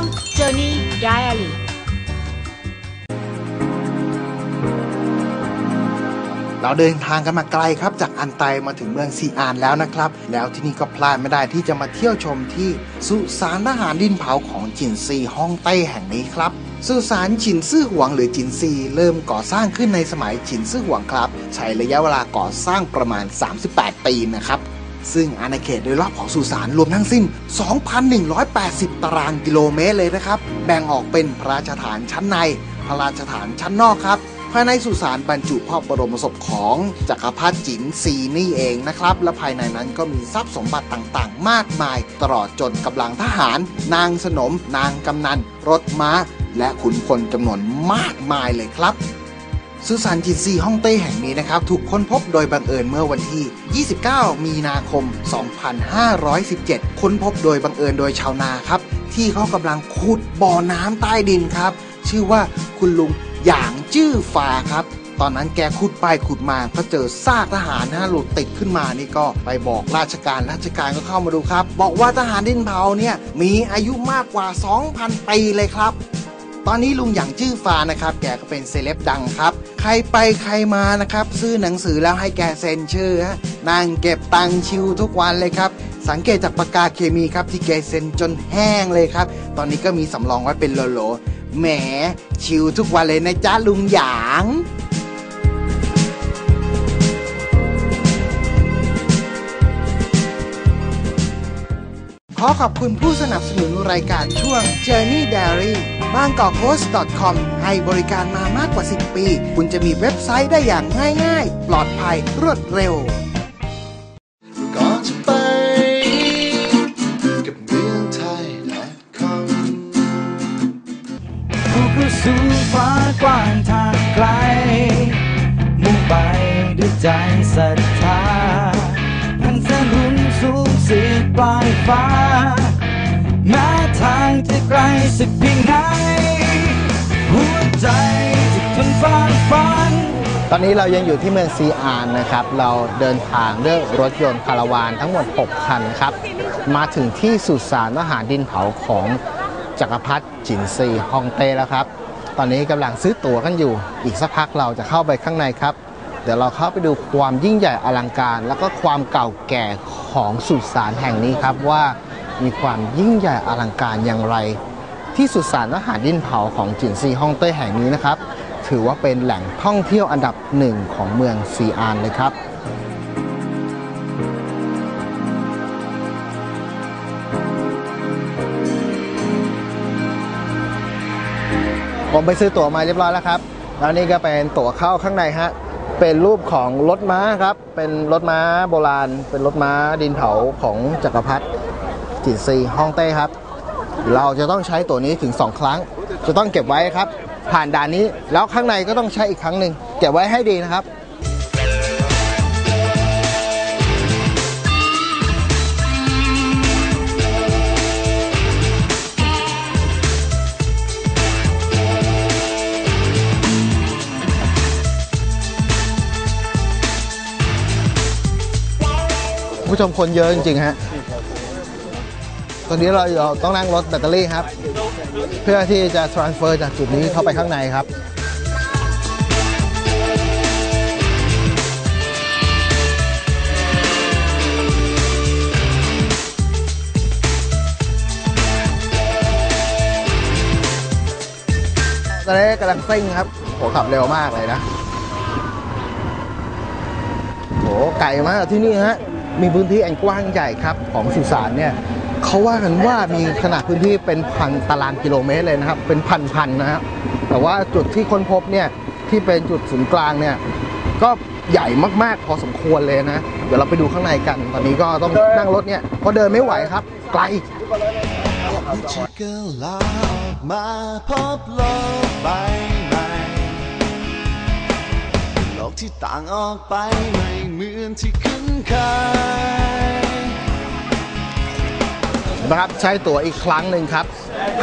ง Journey Diary เราเดินทางกันมาไกลครับ จากอันไตมาถึงเมืองซีอานแล้วนะครับ แล้วที่นี่ก็พลาดไม่ได้ที่จะมาเที่ยวชมที่สุสานทหารดินเผาของจินซีฮ่องเต้แห่งนี้ครับสุสานฉินซื่อหวงหรือจินซีเริ่มก่อสร้างขึ้นในสมัยฉินซื่อหวงครับ ใช้ระยะเวลาก่อสร้างประมาณ 38 ปีนะครับ ซึ่งอาณาเขตโดยรอบของสุสานรวมทั้งสิ้น 2,180 ตารางกิโลเมตรเลยนะครับ แบ่งออกเป็นพระราชฐานชั้นใน พระราชฐานชั้นนอกครับ ภายในสุสานบรรจุพระบรมศพของจักรพรรดิจินซีนี่เองนะครับ และภายในนั้นก็มีทรัพย์สมบัติต่างๆ มากมาย ตลอดจนกำลังทหาร นางสนม นางกำนัน รถม้า และขุนพลจำนวนมากมายเลยครับ สุสานจินซีฮ่องเต้แห่งนี้นะครับ ถูกค้นพบโดยบังเอิญเมื่อวันที่ 29 มีนาคม 2517 ค้นพบโดยบังเอิญโดยชาวนาครับ ที่เขากำลังขุดบ่อน้ำใต้ดินครับ ชื่อว่าคุณลุงหยางจื้อฟาครับ ตอนนั้นแกขุดไปขุดมาก็เจอซากทหารนะหลุดติดขึ้นมานี่ก็ไปบอกราชการราชการก็เข้ามาดูครับ บอกว่าทหารดินเผาเนี่ยมีอายุมากกว่า 2,000 ปีเลยครับ ตอนนี้ลุงหยางจื้อฟานะครับ แกก็เป็นเซเลบดังครับ ใครไปใครมานะครับ ซื้อหนังสือแล้วให้แกเซ็นชื่อฮะนั่งเก็บตังชิวทุกวันเลยครับ สังเกตจากปากกาเคมีครับที่แกเซ็นจนแห้งเลยครับ ตอนนี้ก็มีสำรองไว้เป็นโลโลแหมชิวทุกวันเลยนะจ๊าลุงหยาง ขอขอบคุณผู้สนับสนุนรายการช่วง Journey Diary บางกอกโ s t c o m ให้บริการมามากกว่า 10 ปี คุณจะมีเว็บไซต์ได้อย่างง่ายๆ ปลอดภัยรวดเร็ว ก่อนจะไปกับเมืองไทย .com ผู้เข้าสู่ฟ้ากว้างทางไกล มุ่งไปด้วยใจ ฟ้าแม้ทางจะไกลสักเพียงไหนหัวใจจะทนฝ่าฟันตอนนี้เรายังอยู่ที่เมืองซีอานนะครับ เราเดินทางด้วยรถยนต์คาราวานทั้งหมด 6 คันครับ มาถึงที่สุสานทหารดินเผาของจักรพรรดิจินซีฮองเต้แล้วครับ ตอนนี้กำลังซื้อตั๋วกันอยู่ อีกสักพักเราจะเข้าไปข้างในครับ เดี๋ยวเราเข้าไปดูความยิ่งใหญ่อลังการ แล้วก็ความเก่าแก่ของสุสานแห่งนี้ครับว่ามีความยิ่งใหญ่อลังการอย่างไร ที่สุสานทหารดินเผาของจินซีฮ่องเต้แห่งนี้นะครับ ถือว่าเป็นแหล่งท่องเที่ยวอันดับหนึ่งของเมืองซีอานเลยครับผมไปซื้อตั๋วมาเรียบร้อยแล้วครับ แล้วนี่ก็เป็นตั๋วเข้าข้างในฮะ เป็นรูปของรถม้าครับ เป็นรถม้าโบราณ เป็นรถม้าดินเผาของจักรพรรดิจินซีฮ่องเต้ครับ เราจะต้องใช้ตัวนี้ถึง 2 ครั้ง จะต้องเก็บไว้ครับ ผ่านด่านนี้แล้วข้างในก็ต้องใช้อีกครั้งหนึ่งเก็บไว้ให้ดีนะครับ ผู้ชมคนเยอะจริงๆฮะตอนนี้เราต้องนั่งรถแบตเตอรี่ครับ เพื่อที่จะ transfer จากจุดนี้เข้าไปข้างในครับตอนนี้กำลังซิ่งครับโหขับเร็วมากเลยนะโหไก่มากที่นี่ฮะ มีพื้นที่อันกว้างใหญ่ครับของสุสานเนี่ยเขาว่ากันว่ามีขนาดพื้นที่เป็นพันตารางกิโลเมตรเลยนะครับ เป็นพันๆนนะฮะแต่ว่าจุดที่ค้นพบเนี่ยที่เป็นจุดศูนย์กลางเนี่ยก็ใหญ่มากๆ พอสมควรเลยนะ เดี๋ยวเราไปดูข้างในกัน ตอนนี้ก็ต้องนั่งรถเนี่ยเพราะเดินไม่ไหวครับ ไกลที่ก็ลาออกมาพบโลกใบ โลกที่ต่างออกไปไม่เหมือนที่คุ้นเคยนะครับใช้ตั๋วอีกครั้งหนึ่งครับ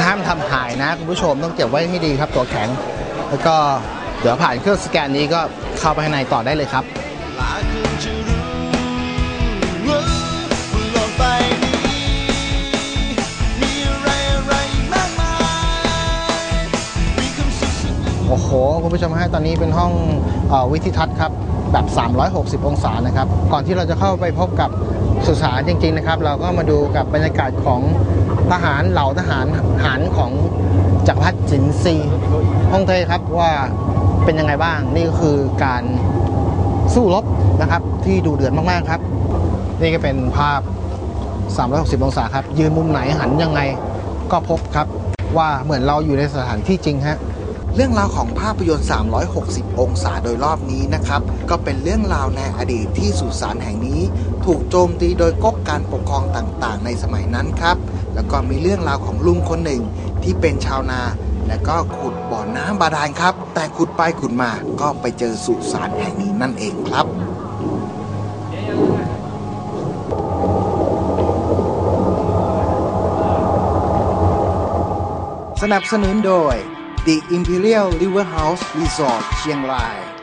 ห้ามทำหายนะคุณผู้ชมต้องเก็บไว้ให้ดีครับตั๋วแข็ง แล้วก็เดี๋ยวผ่านเครื่องสแกนนี้ก็เข้าไปข้างในต่อได้เลยครับ หลายคนจะ โอ้โห คุณผู้ชมฮะตอนนี้เป็นห้องออวิทิทัศน์ครับ แบบ 360 องศานะครับ ก่อนที่เราจะเข้าไปพบกับสุสานจริง ๆนะครับ เราก็มาดูกับบรรยากาศของทหารเหล่าทหารหารของจักรพรรดิจินซีฮ่องเต้ครับว่าเป็นยังไงบ้าง นี่ก็คือการสู้รบนะครับ ที่ดูเดือดมากๆครับ นี่ก็เป็นภาพ 360 องศาครับ ยืนมุมไหนหันยังไงก็พบครับ ว่าเหมือนเราอยู่ในสถานที่จริงฮะ เรื่องราวของภาพยนตร์ 360 องศาโดยรอบนี้นะครับ ก็เป็นเรื่องราวในอดีตที่สุสานแห่งนี้ ถูกโจมตีโดยก๊กการปกครองต่างๆ ในสมัยนั้นครับ แล้วก็มีเรื่องราวของลุงคนหนึ่งที่เป็นชาวนา และก็ขุดบ่อน้ำบาดาลครับ แต่ขุดไปขุดมาก็ไปเจอสุสานแห่งนี้นั่นเองครับสนับสนุนโดย The Imperial River House Resort เชียงราย